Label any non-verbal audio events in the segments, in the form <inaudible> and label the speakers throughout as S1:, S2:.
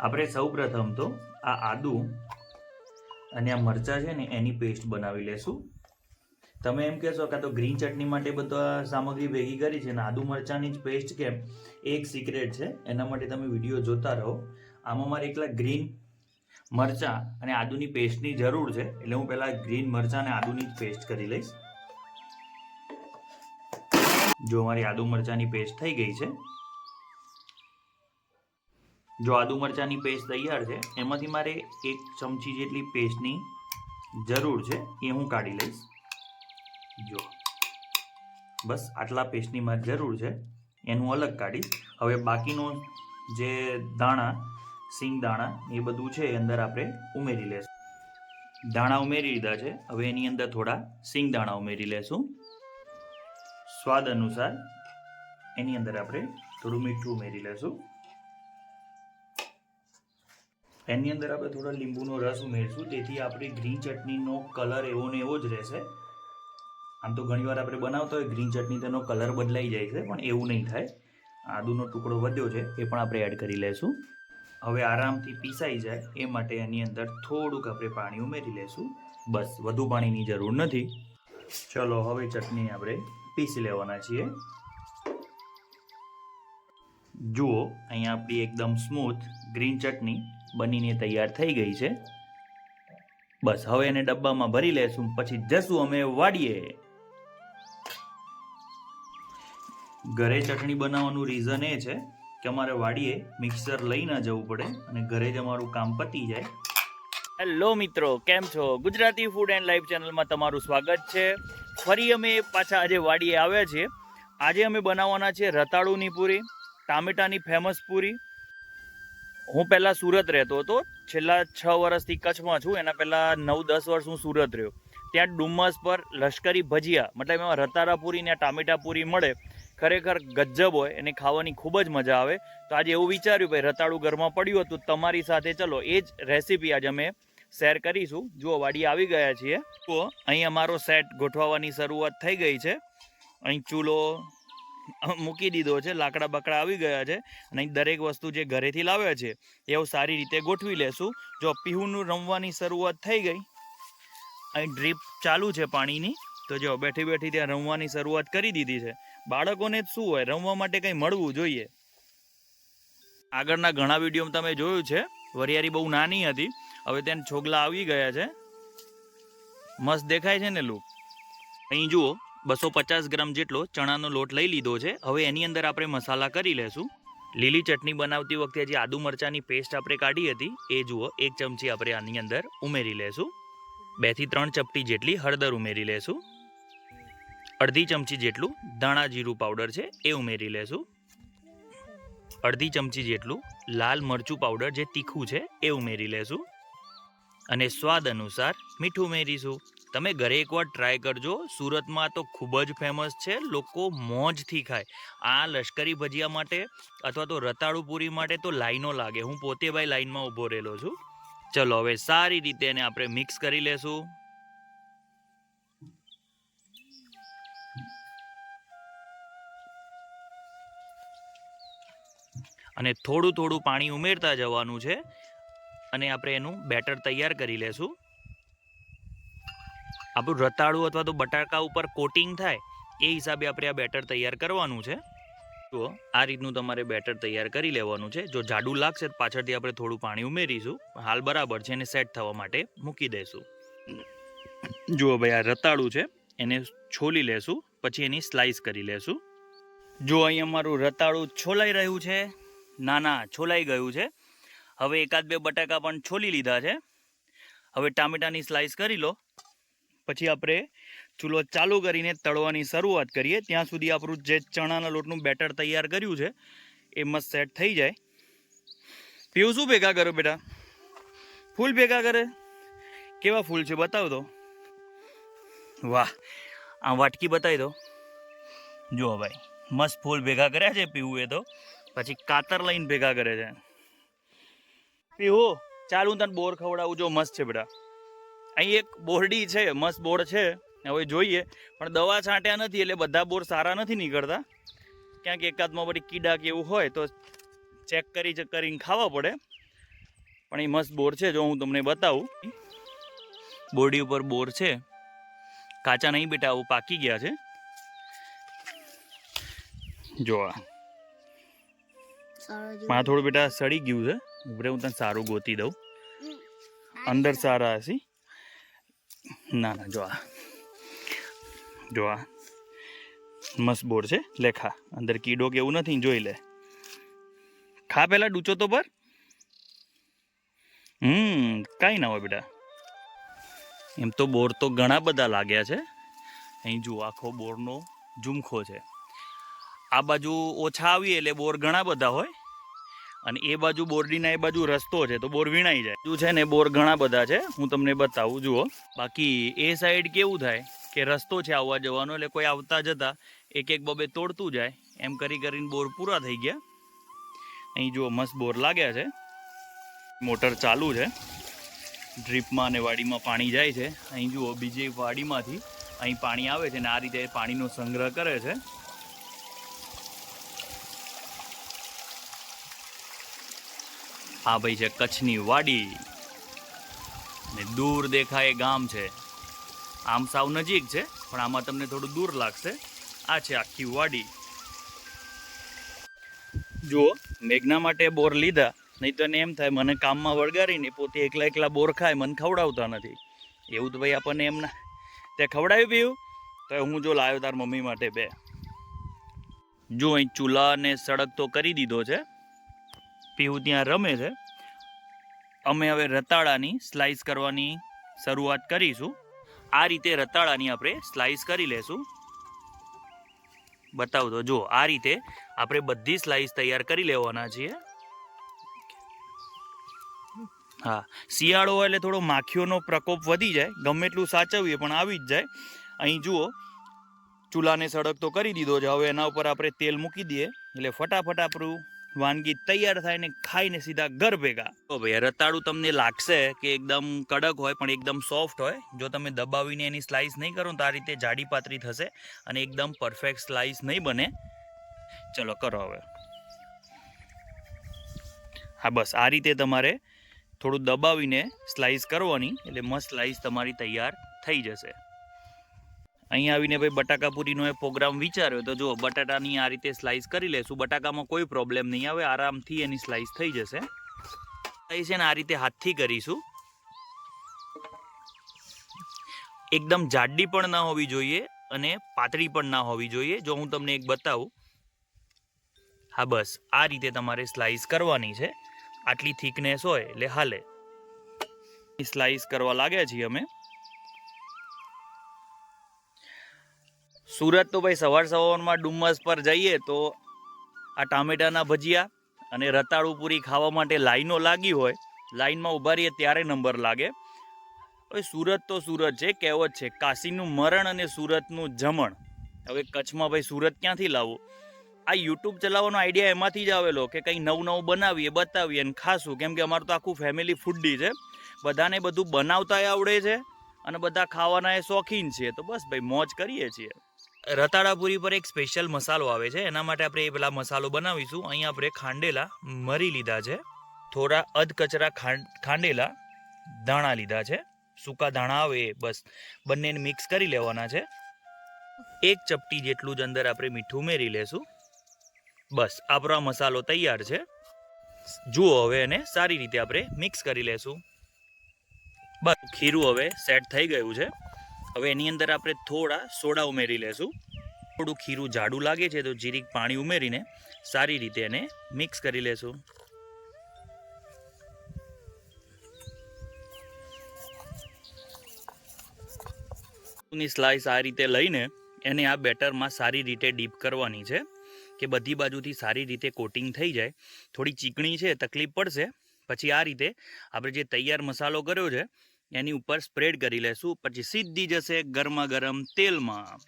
S1: આપણે સૌપ્રથમ તો આ આદુ અને આ મરચાં છે ને, એની પેસ્ટ બનાવી લેશું. તમે એમ કહેશો કે તો ગ્રીન ચટણી માટે બધા સામગ્રી ભેગી કરી છે ને, આદુ મરચાંની જ પેસ્ટ કેમ? એક સિક્રેટ છે, એના માટે તમે વીડિયો જોતા રહો. આમાં મારે એકલા ગ્રીન મરચાં અને આદુની પેસ્ટની જરૂર છે, એટલે હું પહેલાં ગ્રીન મરચાં અને આદુની જ પેસ્ટ કરી લઈશ. જો મારી આદુ મરચાંની પેસ્ટ થઈ ગઈ છે જો આદુ મરચાંની પેસ્ટ તૈયાર છે, એમાંથી મારે એક ચમચી જેટલી પેસ્ટની જરૂર છે, એ હું કાઢી લઈશ. જો. બસ, આટલા પેસ્ટની મારે જરૂર છે, એનું અલગ કાઢીશ. હવે બાકીનો જે દાણા, સિંગ દાણા, એ બધું છે, એ અંદર આપણે ઉમેરી લેશું. દાણા ઉમેરી લીધા છે, હવે એની અંદર થોડા સિંગ દાણા ઉમેરી લેશું. સ્વાદ અનુસાર એની અંદર આપણે થોડું મીઠું ઉમેરી લેશું. એની અંદર આપણે થોડો લીંબુનો રસ ઉમેરશું તેથી આપણી ગ્રીન ચટણીનો કલર એવો ને એવો જ રહેશે. આમ તો ઘણીવાર આપણે બનાવતા હોય ગ્રીન ચટણી તેનો કલર બદલાઈ જાય છે, પણ એવું નહીં થાય. આદુનો ટુકડો વધ્યો છે, એ પણ આપણે એડ કરી લેશું. હવે આરામથી પીસાઈ જાય, એ માટે એની અંદર થોડુંક આપણે પાણી ઉમેરી લેશું. બસ, વધુ પાણીની જરૂર નથી. ચલો, હવે ચટણી આપણે પીસી લેવાના છીએ. જુઓ, અહીંયા આપણી એકદમ સ્મૂથ ગ્રીન ચટણી. બનીને તૈયાર થઈ ગઈ છે. બસ, હવે એને ડબ્બામાં ભરી લેશું, પછી જશું અમે વાડીએ. ઘરે ચટણી બનાવવાનું રીઝન એ છે કે અમારે વાડીએ મિક્સર લઈ ના જવું પડે અને ઘરે જ અમારું કામ પતી જાય. હેલો મિત્રો, કેમ છો? ગુજરાતી ફૂડ એન્ડ લાઈફ ચેનલમાં તમારું સ્વાગત છે. ફરી અમે પાછા આજે વાડીએ આવ્યા છીએ. આજે અમે બનાવવાના છે રતાળુની પૂરી, ટામેટાની ફેમસ પૂરી હું પહેલાં સુરત રહેતો હતો. છેલ્લા છ વર્ષથી કચ્છમાં છું. એના પહેલાં નવ, દસ વર્ષ હું સુરત રહ્યો. ત્યાં ડુમ્મસ પર લશ્કરી ભજીયા, મતલબ એમાં રતારાપુરી ને ટામેટાપુરી મળે. ખરેખર ગજબ હોય, એને ખાવાની ખૂબ જ મજા આવે. તો આજે એવું વિચાર્યું, ભાઈ, રતાળું ઘરમાં પડ્યું હતું, તમારી સાથે ચલો, એ જ રેસીપી આજે અમે શેર કરીશું. જુઓ વાડી આવી ગયા છીએ. તો અહીં અમારો સેટ ગોઠવવાની શરૂઆત થઈ ગઈ છે. અહીં ચૂલો મૂકી દીધો છે, લાકડા બકડા આવી ગયા છે અને દરેક વસ્તુ જે ઘરેથી લાવ્યા છે એવું સારી રીતે ગોઠવી લેશું. જો પીહુનું રમવાની શરૂઆત થઈ ગઈ, અહીં ડ્રીપ ચાલુ છે પાણીની, તો જો બેઠી બેઠી ત્યાં રમવાની શરૂઆત કરી દીધી છે. બાળકોને જ શું હોય, રમવા માટે કંઈ મળવું જોઈએ. આગળના ઘણા વિડીયોમાં તમે જોયું છે વરિયારી બહુ નાની હતી, હવે ત્યાં છોગલા આવી ગયા છે. મસ્ત દેખાય છે ને લુક અહીં જુઓ. બસો પચાસ ગ્રામ જેટલો ચણાનો લોટ લઈ લીધો છે. હવે એની અંદર આપણે મસાલા કરી લેશું. લીલી ચટણી બનાવતી વખતે જે આદુ મરચાંની પેસ્ટ આપણે કાઢી હતી, એ જુઓ, એક ચમચી આપણે આની અંદર ઉમેરી લેશું. બેથી ત્રણ ચપટી જેટલી હળદર ઉમેરી લેશું. અડધી ચમચી જેટલું ધાણા જીરું પાવડર છે, એ ઉમેરી લેશું. અડધી ચમચી જેટલું લાલ મરચું પાવડર જે તીખું છે, એ ઉમેરી લેશું. અને સ્વાદ અનુસાર મીઠું ઉમેરીશું. તમે ઘરે એકવાર ટ્રાય કરજો. સુરતમાં તો ખૂબ જ ફેમસ છે. લોકો મોજથી ખાય. આ લશ્કરી ભજીયા માટે અથવા તો રતાળુ પૂરી માટે તો લાઈનો લાગે. હું પોતે ભાઈ લાઈનમાં ઊભો રહેલો છું. ચલો, હવે સારી રીતે એને આપણે મિક્સ કરી લેશું. અને થોડું થોડું પાણી ઉમેરતા જવાનું છે. અને આપણે એનું બેટર તૈયાર કરી લેશું. આપણું રતાળું અથવા તો બટાકા ઉપર કોટિંગ થાય, એ હિસાબે આપણે આ બેટર તૈયાર કરવાનું છે. તો આ રીતનું તમારે બેટર તૈયાર કરી લેવાનું છે. જો જાડું લાગશે તો પાછળથી આપણે થોડું પાણી ઉમેરીશું. હાલ બરાબર છે, એને સેટ થવા માટે મૂકી દઈશું. જુઓ ભાઈ, આ રતાળું છે, એને છોલી લેશું, પછી એની સ્લાઈસ કરી લેશું. જો અહીં અમારું રતાળું છોલાઈ રહ્યું છે. ના ના છોલાઈ ગયું છે. હવે એકાદ બે બટાકા પણ છોલી લીધા છે. હવે ટામેટાની સ્લાઈસ કરી લો. પછી આપણે ચૂલો ચાલુ કરીને તળવાની શરૂઆત કરીએ. ત્યાં સુધી આપણું જે ચણાના લોટનું બેટર તૈયાર કર્યું છે, એ મસ્ત સેટ થઈ જાય. પીવું શું ભેગા કરો બેટા? ફૂલ ભેગા કરે? કેવા ફૂલ છે બતાવ દો વાહ, આ વાટકી બતાવી દો. જુઓ ભાઈ, મસ્ત ફૂલ ભેગા કર્યા છે પીવું એ તો. પછી કાતર લઈને ભેગા કરે છે. પીવો ચાલ તને બોર ખવડાવું, જો મસ્ત છે બેટા. અહીં એક બોરડી છે મસ્ત બોર છે હવે જોઈએ. પણ દવા છાંટ્યા નથી એટલે બધા બોર સારા નથી નીકળતા. ક્યાંક એકાદમાં પછી કીડા કે એવું હોય તો ચેક કરી ચેક કરીને ખાવા પડે. પણ એ મસ્ત બોર છે જો હું તમને બતાવું. બોરડી ઉપર બોર છે. કાચા નહીં બેટા આવું પાકી ગયા છે. જો આ. થોડું બેટા સડી ગયું છે. ઉપરે હું તને સારું ગોતી દઉં. અંદર સારા હશે. ના ના, જો આ. જો આ. મસ્ત બોર છે, લેખા. અંદર કીડો કે એવું નથી જોઈ લે. ખા પેલા ડૂચો તો પર હમ, કાંઈ ના હોય બેટા. એમ તો બોર તો ઘણા બધા લાગ્યા છે. અહીં જુઓ, આખો બોરનો ઝુમખો છે. આ બાજુ ઓછા આવીએ એટલે બોર ઘણા બધા હોય. અને એ બાજુ બોરડીના એ બાજુ રસ્તો છે, તો બોર વીણાઈ જાય. બીજું છે ને, બોર ઘણા બધા છે, હું તમને બતાવું, જુઓ. બાકી એ સાઈડ કેવું થાય કે રસ્તો છે આવવા જવાનો, એટલે કોઈ આવતા જતા એક એક બબે તોડતું જાય, એમ કરી કરીને બોર પૂરા થઈ ગયા. અહીં જુઓ, મસ્ત બોર લાગ્યા છે. મોટર ચાલુ છે. ડ્રીપમાં અને વાડીમાં પાણી જાય છે. અહીં જુઓ, બીજી વાડીમાંથી અહીં પાણી આવે છે અને આ રીતે પાણીનો સંગ્રહ કરે છે. આ ભાઈ છે કચ્છની વાડી. ને દૂર દેખાય ગામ છે. આમ સાવ નજીક છે, પણ આમાં તમને થોડું દૂર લાગશે. આ છે આખી વાડી. જુઓ, મેઘના માટે બોર લીધા નહીં તો એમ થાય મને કામમાં વળગારીને પોતે એકલા એકલા બોર ખાય, મને ખવડાવતા નથી. એવું તો ભાઈ આપણને એમ ના તે ખવડાવી પીવું? તો હું જો લાવ્યો તાર મમ્મી માટે બે. જો અહીં ચૂલા ને સડક તો કરી દીધો છે. પીવું ત્યાં રમે છે. અમે હવે રતાળાની સ્લાઇસ કરવાની શરૂઆત કરીશું. આ રીતે રતાળાની આપણે સ્લાઇસ કરી લેશું. બતાવું તો જો આ રીતે આપણે બધી સ્લાઇસ તૈયાર કરી લેવાના છીએ. હા, શિયાળો એટલે થોડો માખીઓનો પ્રકોપ વધી જાય, ગમે એટલું સાચવીએ પણ આવી જ જાય. અહીં જુઓ, ચૂલાને સડક તો કરી દીધો છે. હવે એના ઉપર આપણે તેલ મૂકી દઈએ, એટલે ફટાફટ આપણું વાનગી તૈયાર થાય ને ખાઈને સીધા ઘર ભેગા. તો ભાઈ રતાળું તમને લાગશે કે એકદમ કડક હોય, પણ એકદમ સોફ્ટ હોય. જો તમે દબાવીને એની સ્લાઇસ નહીં કરો તો આ રીતે જાડી પાતળી થશે અને એકદમ પરફેક્ટ સ્લાઇસ નહીં બને. ચલો, કરો હવે. હા, બસ, આ રીતે તમારે થોડું દબાવીને સ્લાઇસ કરવાની, એટલે મસ્ત સ્લાઇસ તમારી તૈયાર થઈ જશે. અહીં આવીને ભાઈ બટાકાપુરીનો એ પ્રોગ્રામ વિચાર્યો તો જુઓ બટાટાની આ રીતે સ્લાઇસ કરી લેશું. બટાકામાં કોઈ પ્રોબ્લેમ નહીં આવે, આરામથી એની સ્લાઇસ થઈ જશે. સ્લાઇસ છે ને આ રીતે હાથથી કરીશું. એકદમ જાડી પણ ના હોવી જોઈએ અને પાતળી પણ ના હોવી જોઈએ. જો હું તમને એક બતાવું. હા, બસ, આ રીતે તમારે સ્લાઇસ કરવાની છે. આટલી થિકનેસ હોય એટલે હાલે. સ્લાઇસ કરવા લાગ્યા છીએ અમે. સુરત તો ભાઈ સવાર સવારમાં ડુમ્મસ પર જઈએ તો આ ટામેટાના ભજીયા અને રતાળુ પૂરી ખાવા માટે લાઈનો લાગી હોય, લાઈનમાં ઊભા રહીએ ત્યારે નંબર લાગે. હવે સુરત તો સુરત છે, કહેવત છે, કાશીનું મરણ અને સુરતનું જમણ. હવે કચ્છમાં ભાઈ સુરત ક્યાંથી લાવવું? આ યુટ્યુબ ચલાવવાનો આઈડિયા એમાંથી જ આવેલો કે કંઈ નવું નવું બનાવીએ, બતાવીએ અને ખાશું. કેમ કે અમારું તો આખું ફેમિલી ફૂડી છે. બધાને બધું બનાવતા આવડે છે અને બધા ખાવાના એ શોખીન છે તો બસ ભાઈ મોજ કરીએ છીએ. રતાળાપુરી પર એક સ્પેશિયલ મસાલો આવે છે. એના માટે આપણે એ પેલા મસાલો બનાવીશું. અહીં આપણે ખાંડેલા મરી લીધા છે. થોડા અધકચરા ખાંડ, ખાંડેલા દાણા લીધા છે. સૂકા દાણા આવે બસ. બંનેને મિક્સ કરી લેવાના છે. એક ચપટી જેટલું જ અંદર આપણે મીઠું ઉમેરી લેશું. બસ, આપણો આ મસાલો તૈયાર છે. જુઓ હવે એને સારી રીતે આપણે મિક્સ કરી લેશું. બસ, ખીરું હવે સેટ થઈ ગયું છે. હવે એની અંદર આપણે થોડા સોડા ઉમેરી લેશું. થોડું ખીરું જાડું લાગે છે તો જીરીક પાણી ઉમેરીને સારી રીતે એને મિક્સ કરી લેશું. ની સ્લાઈસ આ રીતે લઈને એને આ બેટરમાં સારી રીતે ડીપ કરવાની છે કે બધી બાજુથી સારી રીતે કોટિંગ થઈ જાય. થોડી ચીકણી છે, તકલીફ પડશે. પછી આ રીતે આપણે જે તૈયાર મસાલો કર્યો છે એની ઉપર સ્પ્રેડ કરી લેશું. પછી સીધી જશે ગરમા ગરમ તેલમાં.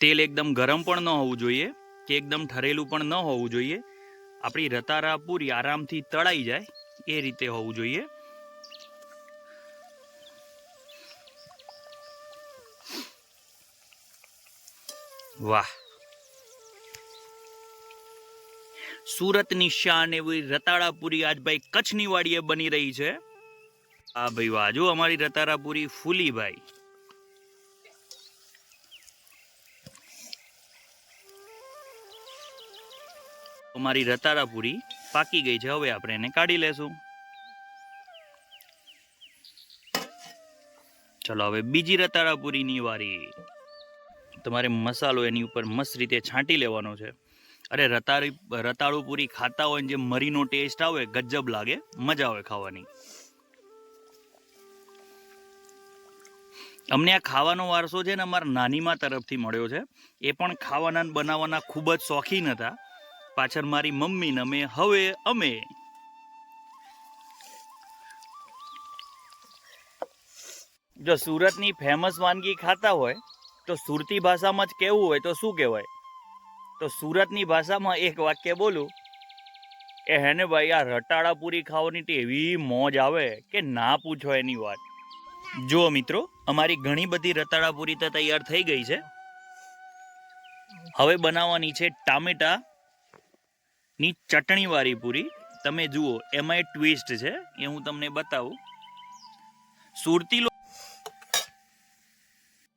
S1: તેલ એકદમ ગરમ પણ ન હોવું જોઈએ કે એકદમ ઠરેલું પણ ન હોવું જોઈએ. આપણી રતારા પૂરી આરામથી તળાઈ જાય એ રીતે હોવું જોઈએ. વાહ! સુરતની શાન એવી રતાળાપુરી આજ ભાઈ કચ્છની વાડીએ બની રહી છે. આ ભાઈ વાજો, અમારી રતાળાપુરી ફૂલી ભાઈ અમારી રતાળાપુરી પાકી ગઈ છે, હવે આપણે એને કાઢી લેશું. ચલો, હવે બીજી રતાળાપુરીની વારી. તમારે મસાલો એની ઉપર મસ્ત રીતે છાંટી લેવાનો છે. અરે રતાળી, રતાળુ પૂરી ખાતા હોય ને જે મરીનો ટેસ્ટ આવે, ગજબ લાગે. મજા આવે ખાવાની. અમને આ ખાવાનો વારસો છે ને અમારા નાનીમા તરફથી મળ્યો છે. એ પણ ખાવાના બનાવવાના ખૂબ જ શોખીન હતા. પાછળ મારી મમ્મી ને અમે, હવે અમે. જો સુરતની ફેમસ વાનગી ખાતા હોય, તો સુરતી ભાષામાં જ કહેવું હોય તો શું કહેવાય? તો સુરતની ભાષામાં એક વાક્ય બોલું. એ હેને ભાઈ, આ રટાળા પૂરી ખાવાની તો એવી મોજ આવે કે ના પૂછો એની વાત. જુઓ મિત્રો, અમારી ઘણી બધી રતાડા પૂરી તો તૈયાર થઈ ગઈ છે. હવે બનાવવાની છે ટામેટા ની ચટણી વાળી પૂરી. તમે જુઓ, એમાં એ ટ્વિસ્ટ છે, એ હું તમને બતાવું. સુરતી લો-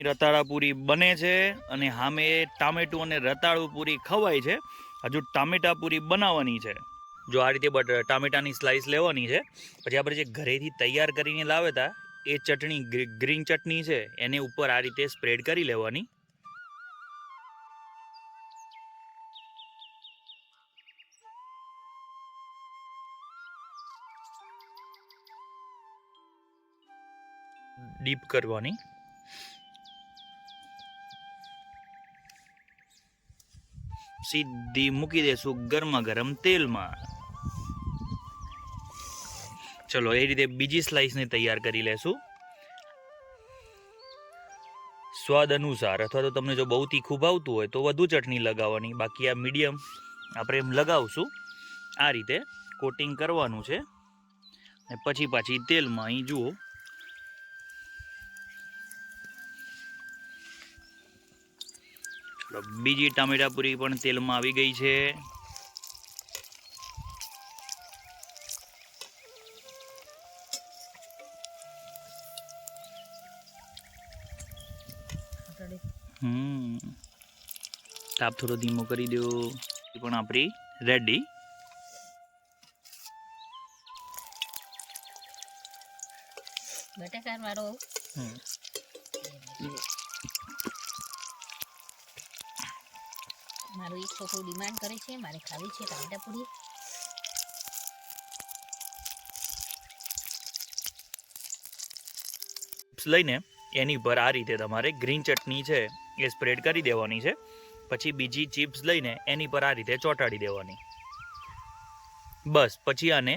S1: રતાળા પૂરી બને છે અને સામે ટામેટું અને રતાળું પૂરી ખવાય છે. હજુ ટામેટા પૂરી બનાવવાની છે. જો આ રીતે બટ ટામેટાની સ્લાઈસ લેવાની છે, પછી આપણે જે ઘરેથી તૈયાર કરીને લાવ્યા હતા એ ચટણી ગ્રી- ગ્રીન ચટણી છે, એને ઉપર આ રીતે સ્પ્રેડ કરી લેવાની. ડીપ કરવાની. સીધી મૂકી દેશું ગરમા ગરમ તેલમાં. ચલો, એ રીતે બીજી સ્લાઇસને તૈયાર કરી લેશું. સ્વાદ અનુસાર, અથવા તો તમને જો બહુ તીખું ભાવતું હોય, તો વધુ ચટણી લગાવવાની. બાકી આ મીડિયમ આપણે એમ લગાવશું. આ રીતે કોટિંગ કરવાનું છે. અને પછી પાછી તેલમાં અહીં જુઓ. બીજી ટામેટા પૂરી પણ તેલમાં આવી ગઈ છે. હમ. તાપ થોડો ધીમો કરી દો. એ પણ આપણી રેડી
S2: બટાકા વાળો મારું એક છોકરો ડિમાન્ડ કરે છે, મારે ખાવી છે ટામેટા પૂરી.
S1: લઈને એની પર આ રીતે તમારે ગ્રીન ચટણી છે એ સ્પ્રેડ કરી દેવાની છે, પછી બીજી ચિપ્સ લઈને એની પર આ રીતે ચોંટાડી દેવાની. બસ, પછી આને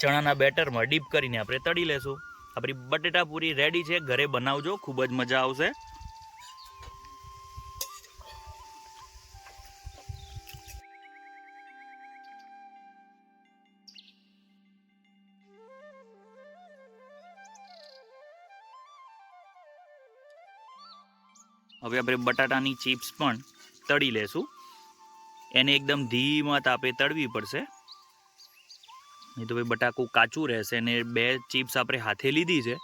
S1: ચણાના બેટરમાં ડીપ કરીને આપણે તળી લેશું. આપણી બટેટા પૂરી રેડી છે, ઘરે બનાવજો, ખૂબ જ મજા આવશે. હવે આપણે બટાટાની ચિપ્સ પણ તળી લેશું. એને એકદમ ધીમા તાપે તળવી પડશે. નહીં તો ભાઈ બટાકું કાચું રહેશે. અને બે ચિપ્સ આપણે હાથે લીધી છે.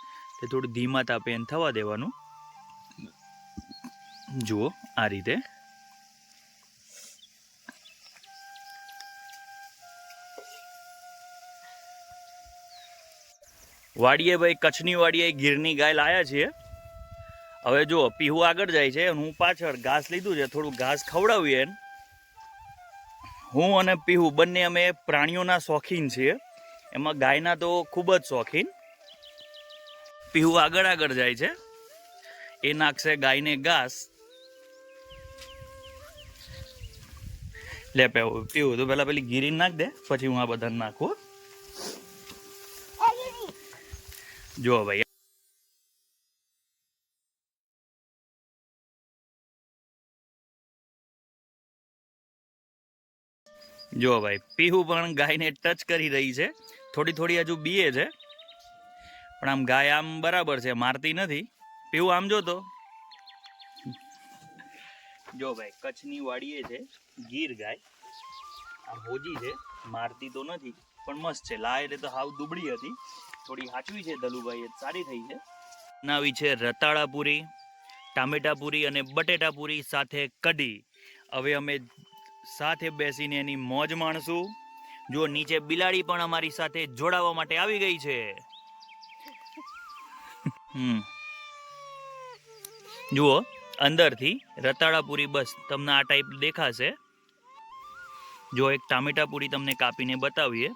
S1: તે થોડું ધીમા તાપે એને થવા દેવાનું. જુઓ આ રીતે. વાડીએ ભાઈ કચ્છની વાડીએ ગીરની ગાય લાયા છીએ. હવે જો પીહુ આગળ જાય છે હું પાછળ ઘાસ લીધું છે થોડું ઘાસ ખવડાવીએ. હું અને પીહુ બંને અમે પ્રાણીઓના શોખીન છીએ. એમાં ગાયના તો ખૂબ જ શોખીન. પીહુ આગળ આગળ જાય છે. એ નાખશે ગાયને ઘાસ. લે પેવું પીવું તો પેલા પેલી ગીરી નાખ દે પછી હું આ બધાને નાખું. જો ભાઈ જો ભાઈ, પીહુ પણ ગાયને ટચ કરી રહી છે. થોડી થોડી હજુ બીએ છે. પણ આમ ગાય આમ બરાબર છે, મારતી નથી. પીહુ, આમ જો તો. જો ભાઈ, કચ્છની વાડીએ છે, ગીર ગાય. આ હોજી છે, મારતી તો નથી, પણ મસ્ત છે. લાયરે તો હાવ દુબળી હતી. થોડી હાચવી છે દલુભાઈ એ સારી થઈ છે. નાવી છે રતાળાપુરી, ટામેટાપુરી અને બટેટાપુરી સાથે કઢી. હવે અમે સાથે બેસીને એની મોજ માણશું. જો નીચે બિલાડી પણ અમારી સાથે જોડાવા માટે આવી ગઈ છે. જુઓ, અંદરથી રતાળાપુરી બસ તમને આ ટાઈપ દેખાશે. જો એક ટામેટાપુરી તમને કાપીને બતાવીએ.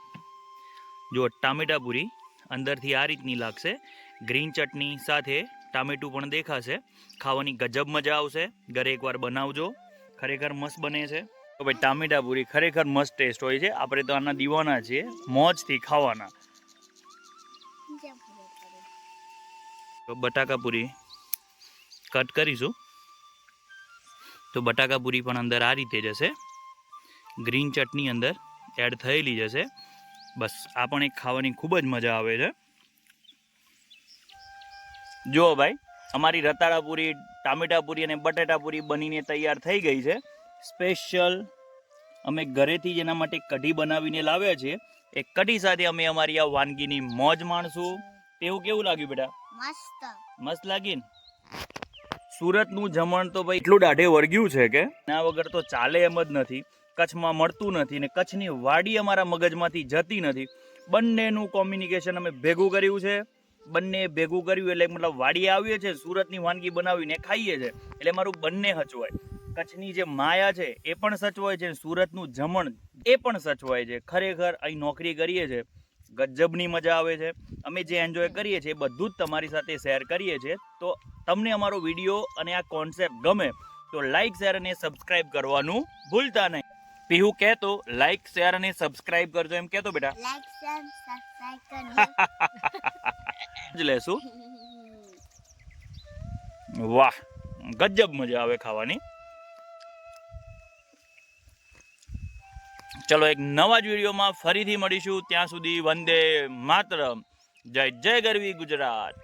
S1: જો ટામેટાપુરી અંદરથી આ રીતની લાગશે. ગ્રીન ચટણી સાથે ટામેટું પણ દેખાશે. ખાવાની ગજબ મજા આવશે. ઘરે એકવાર બનાવજો. ખરેખર મસ્ત બને છે. તો ભાઈ ટામેટા પૂરી ખરેખર મસ્ત ટેસ્ટ હોય છે. આપણે તો આના દીવાના છીએ, મોજથી ખાવાના. તો બટાકા પૂરી કટ કરીશું. તો બટાકા પૂરી પણ અંદર આ રીતે જશે. ગ્રીન ચટની અંદર એડ થયેલી જશે. બસ, આ પણ એક ખાવાની ખૂબ જ મજા આવે છે. જુઓ ભાઈ, અમારી રતાળા પૂરી, ટામેટા પૂરી અને બટાટા પૂરી બનીને તૈયાર થઈ ગઈ છે. સ્પેશિયલ અમે ઘરેથી જ એના માટે કઢી બનાવીને લાવ્યા છીએ એ કઢી સાથે અમે અમારી આ વાનગીની મોજ માણશું. તેવું કેવું લાગ્યું બેટા?
S2: મસ્ત.
S1: મસ્ત લાગી ને સુરતનું જમણ તો ભાઈ એટલું દાઢે વળગ્યું છે કે ના વગર તો ચાલે એમ જ નથી. કચ્છમાં મળતું નથી ને કચ્છની વાડી અમારા મગજમાંથી જતી નથી. બંનેનું કોમ્યુનિકેશન અમે ભેગું કર્યું છે. બંને ભેગું કર્યું એટલે મતલબ વાડીએ આવીએ છે સુરતની વાનગી બનાવીને ખાઈએ છે એટલે મારું બંને હચવાય. કચ્છની જે માયા છે એ પણ સચવાય છે સુરતનું જમણ એ પણ સચવાય છે. ખરેખર અહીં નોકરી કરીએ છે ગજબની મજા આવે છે અમે જે એન્જોય કરીએ છીએ બધું જ તમારી સાથે શેર કરીએ છીએ. તો તમને અમારો વીડિયો અને આ કોન્સેપ્ટ ગમે તો લાઈક શેર અને સબસ્ક્રાઇબ કરવાનું ભૂલતા નહીં. પીહુ કહેતો લાઈક શેર અને સબસ્ક્રાઇબ કરજો એમ કહેતો બેટા.
S2: શેર સબસ્ક્રાઇબ <laughs>
S1: જ લેશું. <laughs> વાહ ગજબ મજા આવે ખાવાની. ચલો, એક નવા જ વિડીયોમાં ફરીથી મળીશું. ત્યાં સુધી વંદે માતરમ. જય જય ગરવી ગુજરાત.